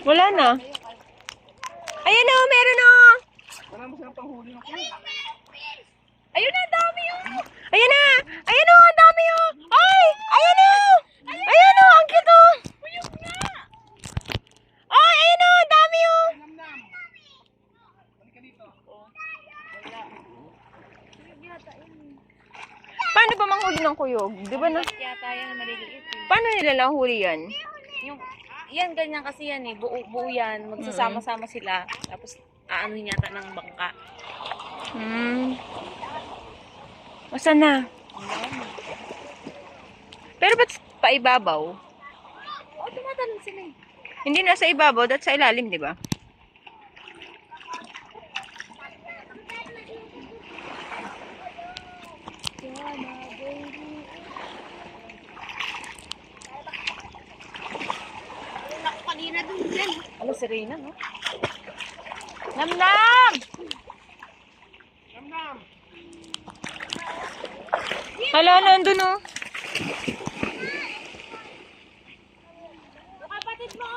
Wala na. Ayan na, meron na. Wala mo silang panghuli ng kuya. Ayun na, dami oh. Ayan na. Ayan oh, ang dami oh. Ay, ayan na. Ayan oh, ang cute oh. Ay, ayan oh, ang dami oh. Dito. Paano ba manghuli ng kuyog? Di ba na? Yata yan maliliit eh. Paano nila nahuli yan? Yung, yan, ganyan kasi yan eh. Buo, buo yan. Magsasama-sama sila. Tapos, aano yata ng bangka. Hmm. Masa na? Pero ba't paibabaw? Oo, oh, tumatalon sila eh. Hindi nasa ibabaw, dat sa ilalim, di ba? Ano si Reyna, no? Namnam! Nam-nam. Hala, nandun oh. Kapatid mo!